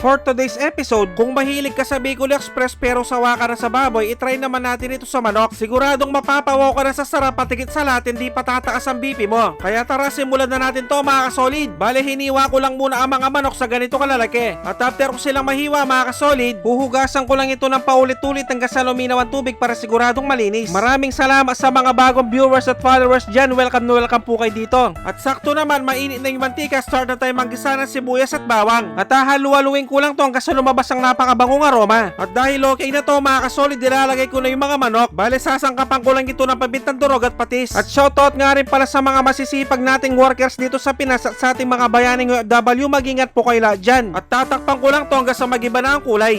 For today's episode, kung mahilig ka sa Bicol Express pero sawa ka na sa baboy, itry naman natin ito sa manok. Siguradong mapapawaw ka na sa sarap patikit sa lahat, hindi pa tataas ang BP mo. Kaya tara, simulan na natin to mga kasolid. Bale, hiniwa ko lang muna ang mga manok sa ganito kalalaki. At after ko silang mahiwa mga kasolid, huhugasan ko lang ito ng paulit-ulit hanggang sa luminaw ang tubig para siguradong malinis. Maraming salamat sa mga bagong viewers at followers dyan. Welcome na welcome po kayo dito. At sakto naman, mainit na yung mantika. Start na tayo manggisa ng sibuyas at bawang. At hahalu-haluin ko lang to hanggang sa lumabas ang napakabangong aroma. At dahil okay na to mga kasolid, nilalagay ko na yung mga manok. Bale, sasangkapan ko lang ito ng pabintang durog at patis. At shoutout nga rin pala sa mga masisipag nating workers dito sa Pinas at sa ating mga bayaning OFW. Mag-ingat po kayo lahat dyan. At tatakpan ko lang to hanggang sa magiba na ang kulay.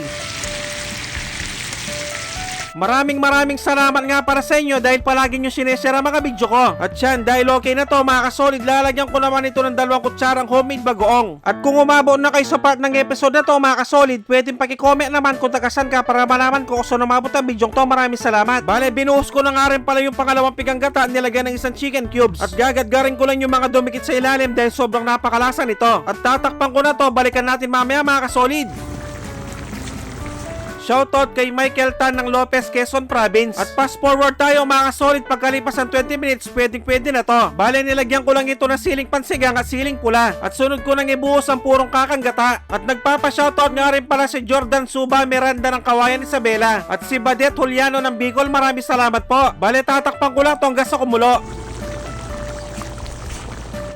Maraming maraming salamat nga para sa inyo dahil palagi nyo sineshare ang mga video ko. At yan, dahil okay na to mga kasolid, lalagyan ko naman ito ng dalawang kutsarang homemade bagoong. At kung umabot na kayo sa part ng episode na to mga kasolid, pwedeng pakicomment naman kung tagasan ka para malaman ko kung saan umabot ang video to. Maraming salamat. Bale, binuhos ko na nga rin pala yung pangalawang pigang gata nilagyan ng isang chicken cubes. At gagadgarin ko lang yung mga dumikit sa ilalim dahil sobrang napakalasa nito. At tatakpan ko na to, balikan natin mamaya mga kasolid. Shoutout kay Michael Tan ng Lopez, Quezon Province. At fast forward tayo mga solid pagkalipas ng 20 minutes, pwedeng pwede na to. Bale nilagyan ko lang ito ng siling pansigang at siling pula. At sunod ko nang ibuhos ang purong kakanggata. At nagpapa-shoutout nga rin pala si Jordan Suba Miranda ng Kawayan Isabela. At si Badet Juliano ng Bicol, maraming salamat po. Bale tatakpan ko lang to hanggang sa kumulo.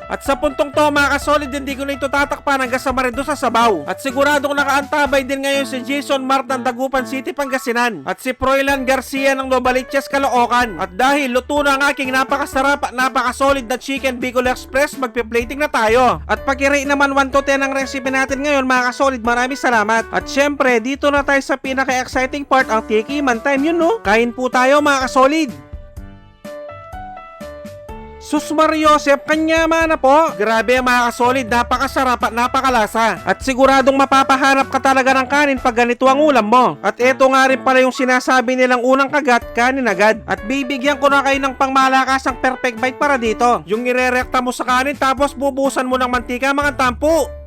At sa puntong to mga kasolid hindi ko na ito tatakpan hanggang sa marido sa sabaw. At siguradong nakaantabay din ngayon si Jason Mart ng Dagupan City, Pangasinan. At si Froilan Garcia ng Novaliches, Caloocan. At dahil luto na ang aking napakasarap at napakasolid na chicken Bicol Express, magpi-plating na tayo. At pag-rate naman 1 to 10 ang recipe natin ngayon mga kasolid, maraming salamat. At syempre, dito na tayo sa pinaka-exciting part, ang tiki man time yun no. Kain po tayo mga kasolid. Sus Mariosep, kanya mana po. Grabe mga kasolid, napakasarap at napakalasa. At siguradong mapapahanap ka talaga ng kanin pag ganito ang ulam mo. At eto nga rin pala yung sinasabi nilang unang kagat, kanin agad. At bibigyan ko na kayo ng pangmalakasang perfect bite para dito. Yung irerekta mo sa kanin tapos bubusan mo ng mantika mga tampo.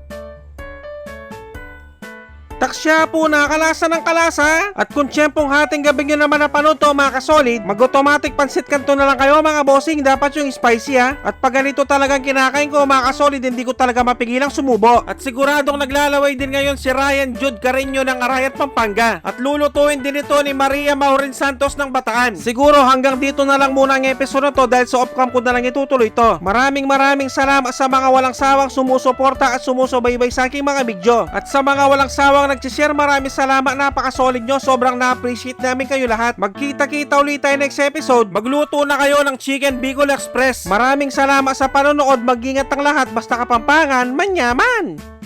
Taksya po nakalasa ng kalasa. At kung tiyempong hating gabi nyo naman napanood to mga kasolid, mag-automatic pansit kanto na lang kayo mga bossing. Dapat yung spicy ha. At pag ganito talagang kinakain ko mga kasolid, hindi ko talaga mapigilang sumubo. At siguradong naglalaway din ngayon si Ryan Jude Carreño ng Arayat, Pampanga. At lulutuin din ito ni Maria Maurin Santos ng Bataan. Siguro hanggang dito na lang muna ang episode na to dahil sa off-cam ko na lang itutuloy to. Maraming maraming salamat sa mga walang sawang sumusuporta at sumusubaybay sa aking mga video. At sa mga walang sawang nagsishare, maraming salamat. Napakasolid nyo. Sobrang na-appreciate namin kayo lahat. Magkita-kita ulit tayo next episode. Magluto na kayo ng Chicken Bicol Express. Maraming salamat sa panonood. Mag-ingat ang lahat. Basta kapampangan, manyaman!